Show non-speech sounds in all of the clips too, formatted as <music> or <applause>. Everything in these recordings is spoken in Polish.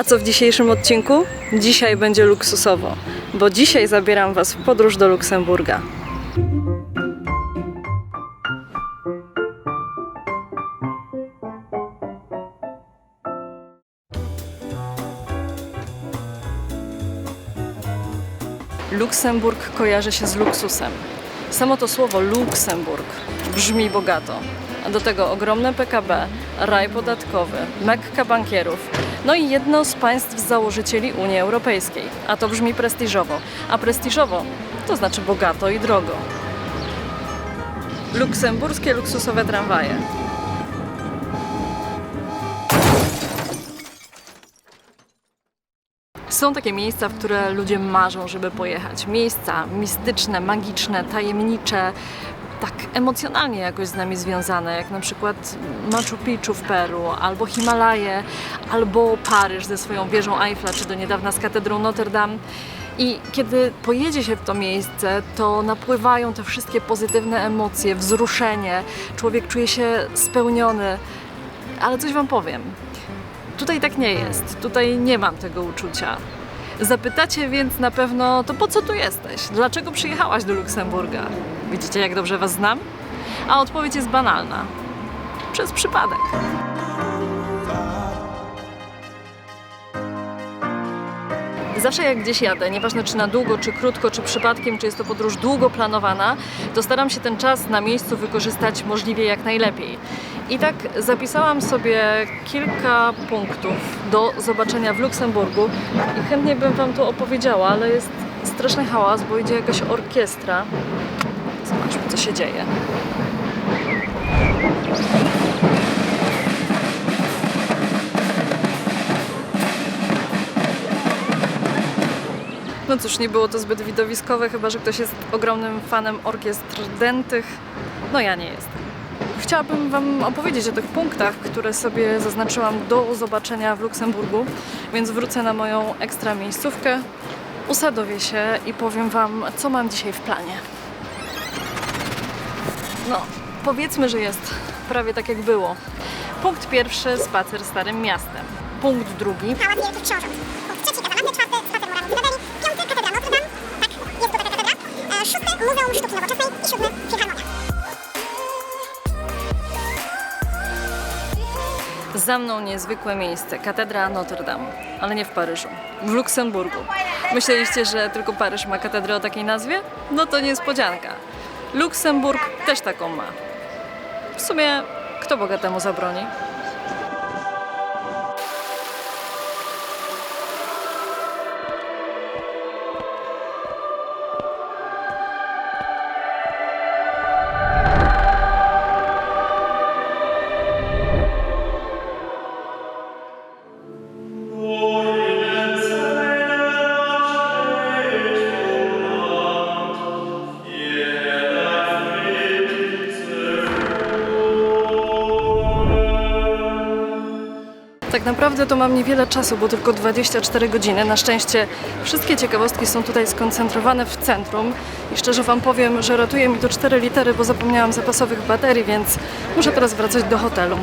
A co w dzisiejszym odcinku? Dzisiaj będzie luksusowo, bo dzisiaj zabieram Was w podróż do Luksemburga. Luksemburg kojarzy się z luksusem. Samo to słowo Luksemburg brzmi bogato. A do tego ogromne PKB, raj podatkowy, mekka bankierów, no i jedno z państw założycieli Unii Europejskiej. A to brzmi prestiżowo. A prestiżowo to znaczy bogato i drogo. Luksemburskie luksusowe tramwaje. Są takie miejsca, w które ludzie marzą, żeby pojechać. Miejsca mistyczne, magiczne, tajemnicze, tak emocjonalnie jakoś z nami związane, jak na przykład Machu Picchu w Peru, albo Himalaje, albo Paryż ze swoją wieżą Eiffla, czy do niedawna z katedrą Notre Dame. I kiedy pojedzie się w to miejsce, to napływają te wszystkie pozytywne emocje, wzruszenie, człowiek czuje się spełniony. Ale coś Wam powiem. Tutaj tak nie jest. Tutaj nie mam tego uczucia. Zapytacie więc na pewno, to po co tu jesteś? Dlaczego przyjechałaś do Luksemburga? Widzicie, jak dobrze Was znam? A odpowiedź jest banalna. Przez przypadek. Zawsze jak gdzieś jadę, nieważne czy na długo, czy krótko, czy przypadkiem, czy jest to podróż długo planowana, to staram się ten czas na miejscu wykorzystać możliwie jak najlepiej. I tak zapisałam sobie kilka punktów do zobaczenia w Luksemburgu i chętnie bym Wam to opowiedziała, ale jest straszny hałas, bo idzie jakaś orkiestra. Zobaczmy, co się dzieje. No cóż, nie było to zbyt widowiskowe, chyba że ktoś jest ogromnym fanem orkiestr dętych. No ja nie jestem. Chciałabym Wam opowiedzieć o tych punktach, które sobie zaznaczyłam do zobaczenia w Luksemburgu, więc wrócę na moją ekstra miejscówkę, usadowię się i powiem Wam, co mam dzisiaj w planie. No, powiedzmy, że jest prawie tak jak było. Punkt pierwszy, spacer Starym Miastem. Punkt drugi, Pałac Wielkich Książąt. Punkt trzeci, kazawanny, czwarty, spacer murami Dybeli, piąty, katedra Notre Dame, tak, jest tutaj katedra, e, szósty, Muzeum Sztuki Nowoczesnej i siódmy, Filharmonia. Za mną niezwykłe miejsce, katedra Notre Dame, ale nie w Paryżu, w Luksemburgu. Myśleliście, że tylko Paryż ma katedrę o takiej nazwie? No to niespodzianka. Luksemburg też taką ma. W sumie, kto bogatemu zabroni? Naprawdę to mam niewiele czasu, bo tylko 24 godziny. Na szczęście wszystkie ciekawostki są tutaj skoncentrowane w centrum. I szczerze Wam powiem, że ratuje mi to 4 litery, bo zapomniałam zapasowych baterii, więc muszę teraz wracać do hotelu.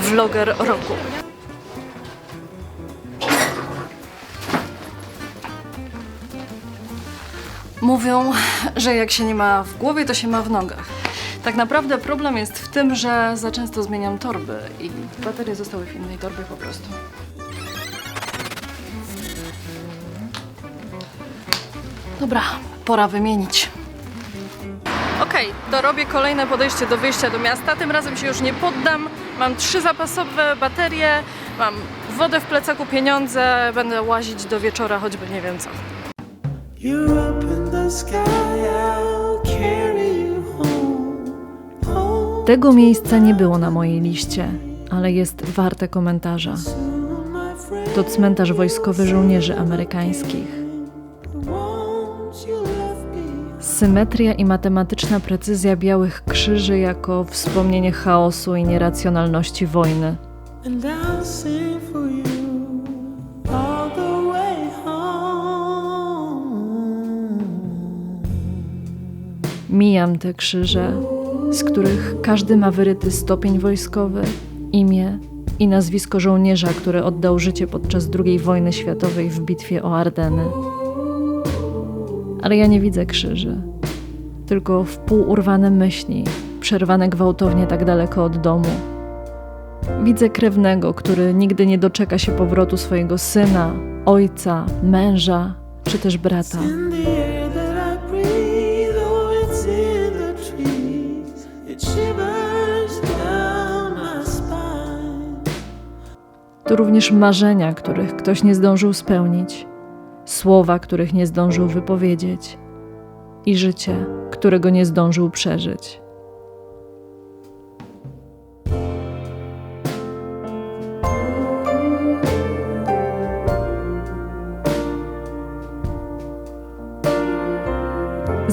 Vloger roku. Mówią, że jak się nie ma w głowie, to się ma w nogach. Tak naprawdę problem jest w tym, że za często zmieniam torby i baterie zostały w innej torbie po prostu. Dobra, pora wymienić. Okej, to robię kolejne podejście do wyjścia do miasta. Tym razem się już nie poddam. Mam trzy zapasowe baterie, mam wodę w plecaku, pieniądze. Będę łazić do wieczora, choćby nie wiem co. Tego miejsca nie było na mojej liście, ale jest warte komentarza. To cmentarz wojskowy żołnierzy amerykańskich. Symetria i matematyczna precyzja białych krzyży jako wspomnienie chaosu i nieracjonalności wojny. Mijam te krzyże, z których każdy ma wyryty stopień wojskowy, imię i nazwisko żołnierza, który oddał życie podczas II wojny światowej w bitwie o Ardeny. Ale ja nie widzę krzyży, tylko wpół urwane myśli, przerwane gwałtownie tak daleko od domu. Widzę krewnego, który nigdy nie doczeka się powrotu swojego syna, ojca, męża czy też brata. To również marzenia, których ktoś nie zdążył spełnić, słowa, których nie zdążył wypowiedzieć i życie, którego nie zdążył przeżyć.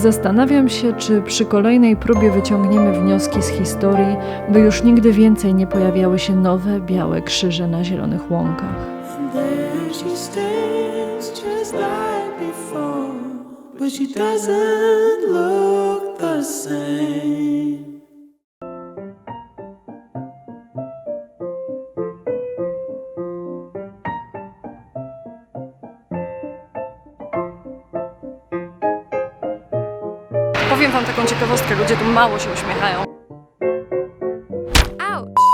Zastanawiam się, czy przy kolejnej próbie wyciągniemy wnioski z historii, by już nigdy więcej nie pojawiały się nowe, białe krzyże na zielonych łąkach. But she doesn't look the same. Powiem wam taką ciekawostkę, ludzie tu mało się uśmiechają.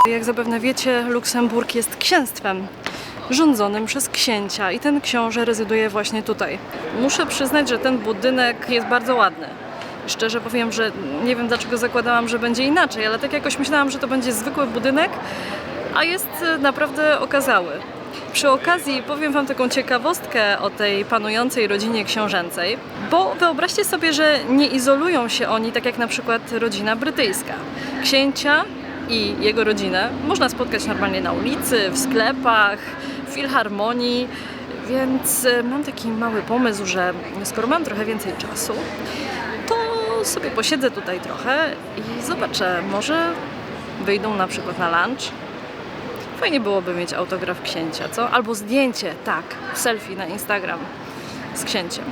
Jak zapewne wiecie, Luksemburg jest księstwem rządzonym przez księcia i ten książę rezyduje właśnie tutaj. Muszę przyznać, że ten budynek jest bardzo ładny. Szczerze powiem, że nie wiem dlaczego zakładałam, że będzie inaczej, ale tak jakoś myślałam, że to będzie zwykły budynek, a jest e, naprawdę okazały. Przy okazji powiem Wam taką ciekawostkę o tej panującej rodzinie książęcej, bo wyobraźcie sobie, że nie izolują się oni tak jak na przykład rodzina brytyjska. Księcia i jego rodzinę można spotkać normalnie na ulicy, w sklepach, w filharmonii, więc e, mam taki mały pomysł, że skoro mam trochę więcej czasu, to sobie posiedzę tutaj trochę i zobaczę, może wyjdą na przykład na lunch. Fajnie byłoby mieć autograf księcia, co? Albo zdjęcie, tak, selfie na Instagram z księciem.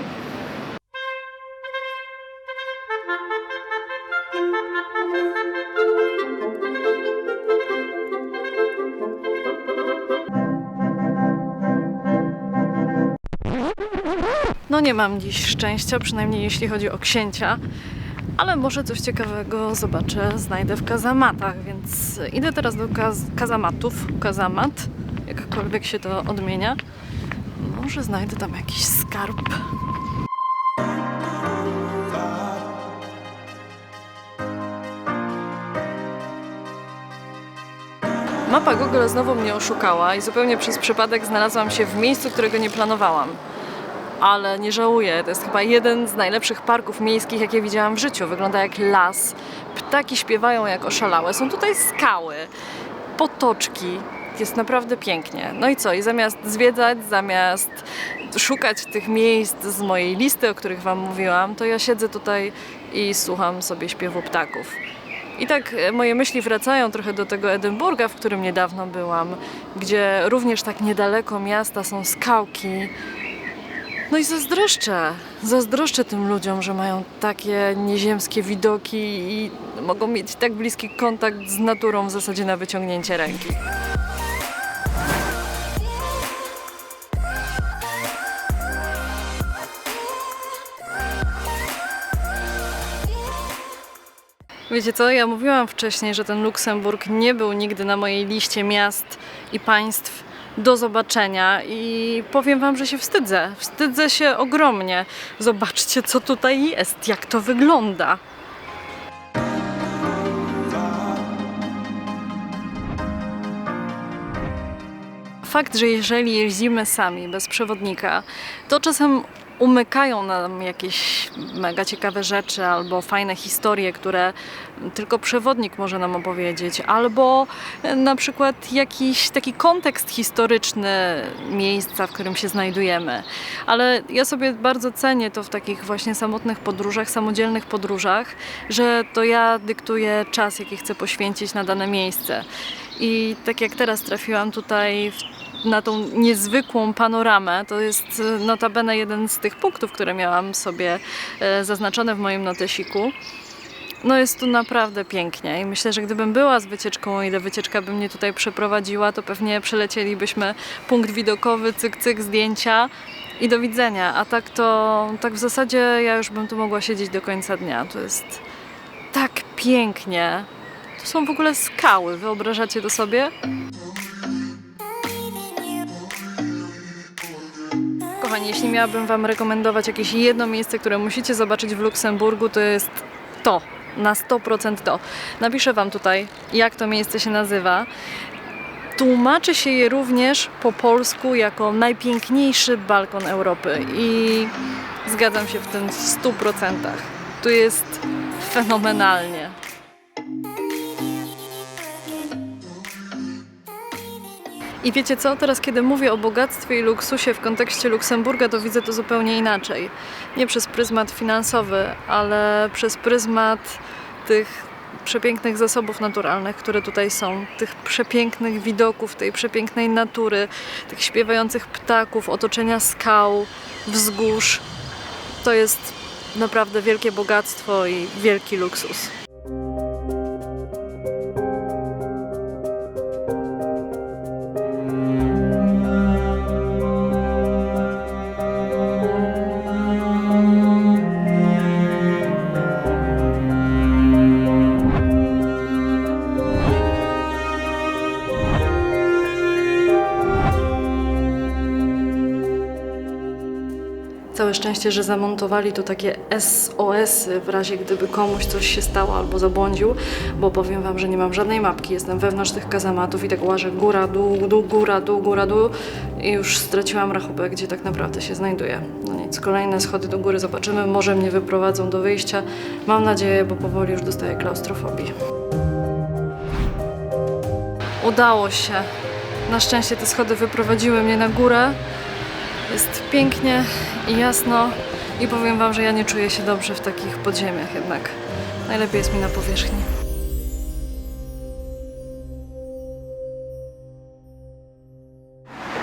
No nie mam dziś szczęścia, przynajmniej jeśli chodzi o księcia, ale może coś ciekawego zobaczę, znajdę w kazamatach, więc idę teraz do kaz kazamatów, kazamat, jakkolwiek się to odmienia. Może znajdę tam jakiś skarb. Mapa Google znowu mnie oszukała i zupełnie przez przypadek znalazłam się w miejscu, którego nie planowałam ale nie żałuję. To jest chyba jeden z najlepszych parków miejskich, jakie widziałam w życiu. Wygląda jak las. Ptaki śpiewają jak oszalałe. Są tutaj skały, potoczki. Jest naprawdę pięknie. No i co? I zamiast zwiedzać, zamiast szukać tych miejsc z mojej listy, o których Wam mówiłam, to ja siedzę tutaj i słucham sobie śpiewu ptaków. I tak e, moje myśli wracają trochę do tego Edynburga, w którym niedawno byłam, gdzie również tak niedaleko miasta są skałki, no i zazdroszczę. Zazdroszczę tym ludziom, że mają takie nieziemskie widoki i mogą mieć tak bliski kontakt z naturą w zasadzie na wyciągnięcie ręki. Wiecie co, ja mówiłam wcześniej, że ten Luksemburg nie był nigdy na mojej liście miast i państw do zobaczenia i powiem wam, że się wstydzę. Wstydzę się ogromnie. Zobaczcie, co tutaj jest, jak to wygląda. Fakt, że jeżeli jeździmy sami, bez przewodnika, to czasem umykają nam jakieś mega ciekawe rzeczy albo fajne historie, które tylko przewodnik może nam opowiedzieć, albo e, na przykład jakiś taki kontekst historyczny miejsca, w którym się znajdujemy. Ale ja sobie bardzo cenię to w takich właśnie samotnych podróżach, samodzielnych podróżach, że to ja dyktuję czas, jaki chcę poświęcić na dane miejsce. I tak jak teraz trafiłam tutaj w na tą niezwykłą panoramę. To jest e, notabene jeden z tych punktów, które miałam sobie e, zaznaczone w moim notesiku. No jest tu naprawdę pięknie i myślę, że gdybym była z wycieczką, o ile wycieczka by mnie tutaj przeprowadziła, to pewnie przelecielibyśmy punkt widokowy, cyk, cyk, zdjęcia i do widzenia. A tak to, tak w zasadzie ja już bym tu mogła siedzieć do końca dnia. To jest tak pięknie. To są w ogóle skały, wyobrażacie to sobie? Kochani, jeśli miałabym Wam rekomendować jakieś jedno miejsce, które musicie zobaczyć w Luksemburgu, to jest to. Na 100% to. Napiszę Wam tutaj, jak to miejsce się nazywa. Tłumaczy się je również po polsku jako najpiękniejszy balkon Europy i zgadzam się w tym w 100%. Tu jest fenomenalnie. I wiecie co? Teraz, kiedy mówię o bogactwie i luksusie w kontekście Luksemburga, to widzę to zupełnie inaczej. Nie przez pryzmat finansowy, ale przez pryzmat tych przepięknych zasobów naturalnych, które tutaj są, tych przepięknych widoków, tej przepięknej natury, tych śpiewających ptaków, otoczenia skał, wzgórz. To jest naprawdę wielkie bogactwo i wielki luksus. Szczęście, że zamontowali tu takie SOS-y w razie gdyby komuś coś się stało albo zabłądził, bo powiem Wam, że nie mam żadnej mapki. Jestem wewnątrz tych kazamatów i tak łażę góra, dół, dół, góra, dół, góra, dół i już straciłam rachubę, gdzie tak naprawdę się znajduję. No nic, kolejne schody do góry zobaczymy. Może mnie wyprowadzą do wyjścia. Mam nadzieję, bo powoli już dostaję klaustrofobii. Udało się. Na szczęście te schody wyprowadziły mnie na górę. Jest pięknie i jasno i powiem Wam, że ja nie czuję się dobrze w takich podziemiach jednak. Najlepiej jest mi na powierzchni.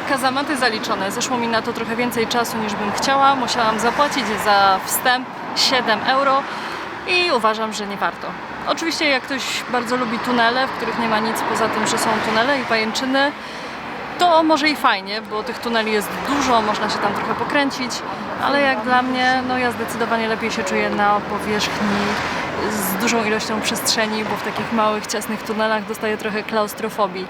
Kazamaty zaliczone. Zeszło mi na to trochę więcej czasu niż bym chciała. Musiałam zapłacić za wstęp 7 euro i uważam, że nie warto. Oczywiście jak ktoś bardzo lubi tunele, w których nie ma nic poza tym, że są tunele i pajęczyny, to może i fajnie, bo tych tuneli jest dużo, można się tam trochę pokręcić, ale jak dla mnie, no ja zdecydowanie lepiej się czuję na powierzchni z dużą ilością przestrzeni, bo w takich małych, ciasnych tunelach dostaję trochę klaustrofobii.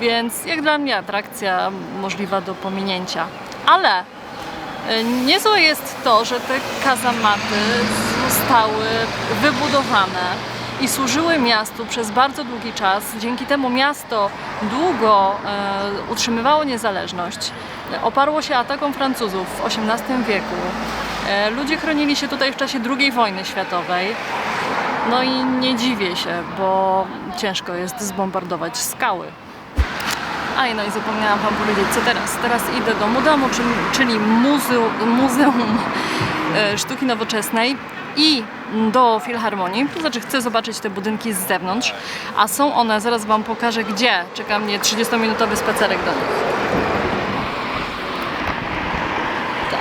Więc jak dla mnie atrakcja możliwa do pominięcia. Ale y, niezłe jest to, że te kazamaty zostały wybudowane i służyły miastu przez bardzo długi czas. Dzięki temu miasto długo e, utrzymywało niezależność. Oparło się atakom Francuzów w XVIII wieku. E, ludzie chronili się tutaj w czasie II wojny światowej. No i nie dziwię się, bo ciężko jest zbombardować skały. A no i zapomniałam Wam powiedzieć, co teraz. Teraz idę do Mudamu, czyli, czyli muzeum, muzeum e, Sztuki Nowoczesnej i do Filharmonii. To znaczy chcę zobaczyć te budynki z zewnątrz, a są one, zaraz Wam pokażę gdzie. Czeka mnie 30-minutowy spacerek do nich. Tak.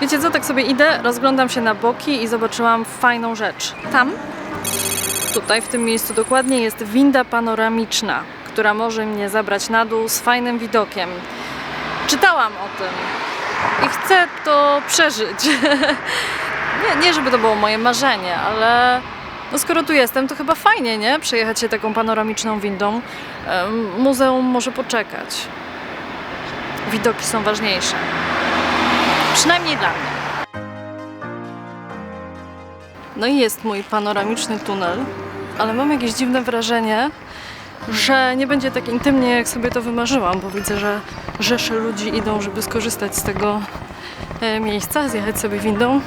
Wiecie co, tak sobie idę, rozglądam się na boki i zobaczyłam fajną rzecz. Tam Tutaj, w tym miejscu dokładnie, jest winda panoramiczna, która może mnie zabrać na dół z fajnym widokiem. Czytałam o tym i chcę to przeżyć. <laughs> nie, nie, żeby to było moje marzenie, ale no skoro tu jestem, to chyba fajnie, nie? Przejechać się taką panoramiczną windą. Muzeum może poczekać. Widoki są ważniejsze. Przynajmniej dla mnie. No i jest mój panoramiczny tunel, ale mam jakieś dziwne wrażenie, że nie będzie tak intymnie, jak sobie to wymarzyłam, bo widzę, że rzesze ludzi idą, żeby skorzystać z tego e, miejsca, zjechać sobie windą.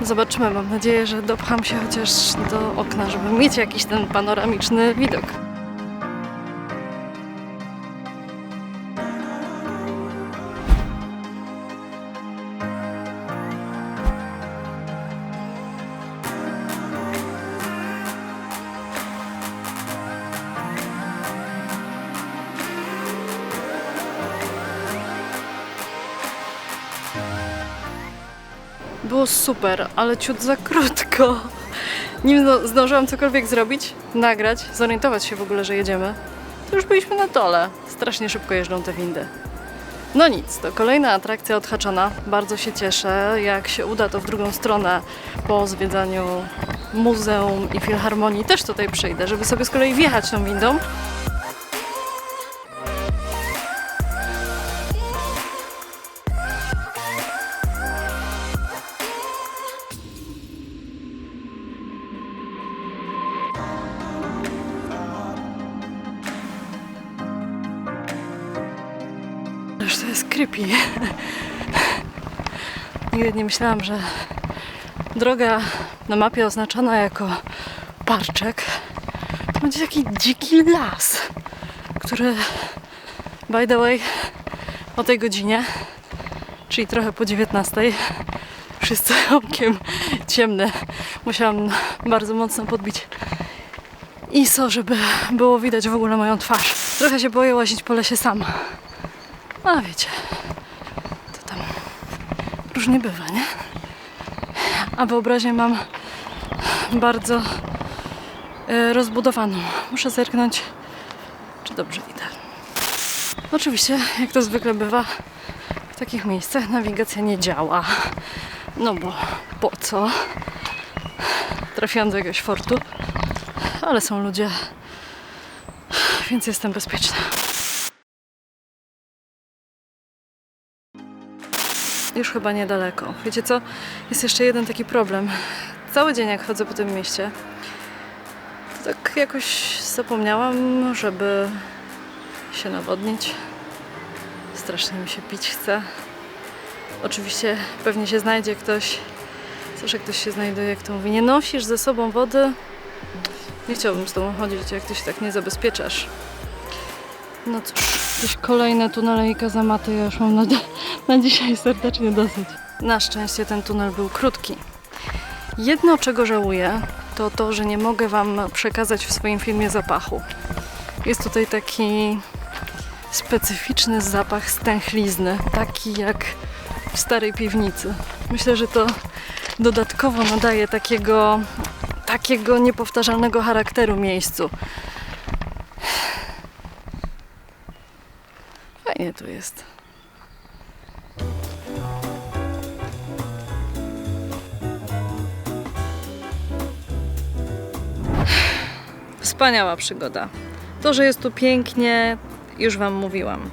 Zobaczymy, mam nadzieję, że dopcham się chociaż do okna, żeby mieć jakiś ten panoramiczny widok. Super, ale ciut za krótko. Nim zdążyłam cokolwiek zrobić, nagrać, zorientować się w ogóle, że jedziemy, to już byliśmy na dole. Strasznie szybko jeżdżą te windy. No nic, to kolejna atrakcja odhaczona. Bardzo się cieszę. Jak się uda, to w drugą stronę po zwiedzaniu muzeum i filharmonii też tutaj przyjdę, żeby sobie z kolei wjechać tą windą. Już to jest creepy. Nigdy nie myślałam, że droga na mapie oznaczona jako parczek to będzie taki dziki las, który by the way o tej godzinie, czyli trochę po 19, już jest całkiem ciemny. Musiałam bardzo mocno podbić ISO, żeby było widać w ogóle moją twarz. Trochę się boję łazić po lesie sama. A wiecie, to tam różnie bywa, nie? A wyobraźnię mam bardzo e, rozbudowaną. Muszę zerknąć, czy dobrze idę. Oczywiście, jak to zwykle bywa, w takich miejscach nawigacja nie działa. No bo po co? Trafiłam do jakiegoś fortu, ale są ludzie, więc jestem bezpieczna. Już chyba niedaleko. Wiecie co? Jest jeszcze jeden taki problem. Cały dzień jak chodzę po tym mieście, to tak jakoś zapomniałam, żeby się nawodnić. Strasznie mi się pić chce. Oczywiście pewnie się znajdzie ktoś, zawsze ktoś się znajduje, kto mówi, nie nosisz ze sobą wody. Nie chciałbym z tobą chodzić, jak ty się tak nie zabezpieczasz. No cóż, jakieś kolejne tunele i kazamaty, ja już mam na, na dzisiaj serdecznie dosyć. Na szczęście ten tunel był krótki. Jedno, czego żałuję, to to, że nie mogę Wam przekazać w swoim filmie zapachu. Jest tutaj taki specyficzny zapach stęchlizny, taki jak w starej piwnicy. Myślę, że to dodatkowo nadaje takiego, takiego niepowtarzalnego charakteru miejscu. Tu jest. Wspaniała przygoda. To, że jest tu pięknie, już Wam mówiłam.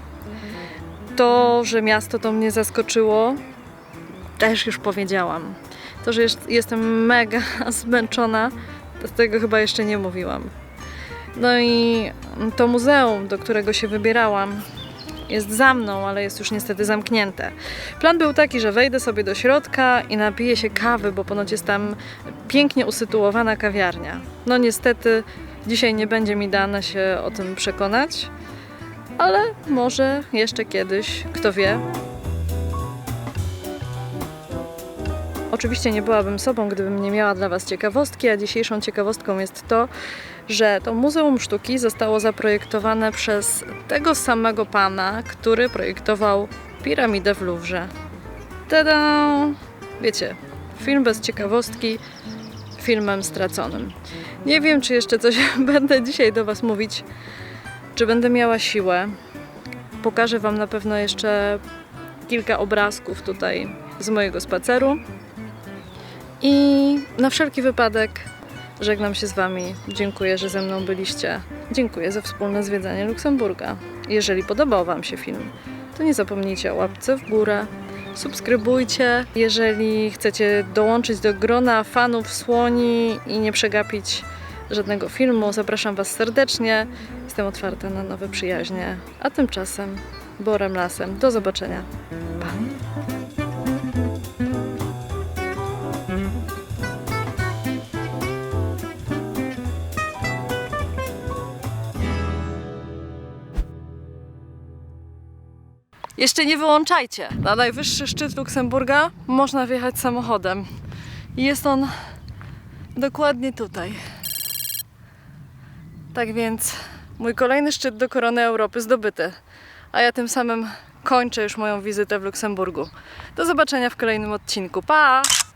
To, że miasto to mnie zaskoczyło, też już powiedziałam. To, że jest, jestem mega <laughs> zmęczona, to tego chyba jeszcze nie mówiłam. No i to muzeum, do którego się wybierałam, jest za mną, ale jest już niestety zamknięte. Plan był taki, że wejdę sobie do środka i napiję się kawy, bo ponoć jest tam pięknie usytuowana kawiarnia. No niestety dzisiaj nie będzie mi dane się o tym przekonać, ale może jeszcze kiedyś, kto wie. Oczywiście nie byłabym sobą, gdybym nie miała dla Was ciekawostki, a dzisiejszą ciekawostką jest to, że to Muzeum Sztuki zostało zaprojektowane przez tego samego pana, który projektował piramidę w Louvre. Tada! Wiecie, film bez ciekawostki, filmem straconym. Nie wiem, czy jeszcze coś <laughs> będę dzisiaj do Was mówić, czy będę miała siłę. Pokażę Wam na pewno jeszcze kilka obrazków tutaj z mojego spaceru. I na wszelki wypadek żegnam się z Wami. Dziękuję, że ze mną byliście. Dziękuję za wspólne zwiedzanie Luksemburga. Jeżeli podobał Wam się film, to nie zapomnijcie o łapce w górę. Subskrybujcie, jeżeli chcecie dołączyć do grona fanów słoni i nie przegapić żadnego filmu. Zapraszam Was serdecznie. Jestem otwarta na nowe przyjaźnie. A tymczasem Borem Lasem. Do zobaczenia. Pa! Jeszcze nie wyłączajcie. Na najwyższy szczyt Luksemburga można wjechać samochodem. Jest on dokładnie tutaj. Tak więc mój kolejny szczyt do korony Europy zdobyty. A ja tym samym kończę już moją wizytę w Luksemburgu. Do zobaczenia w kolejnym odcinku. Pa!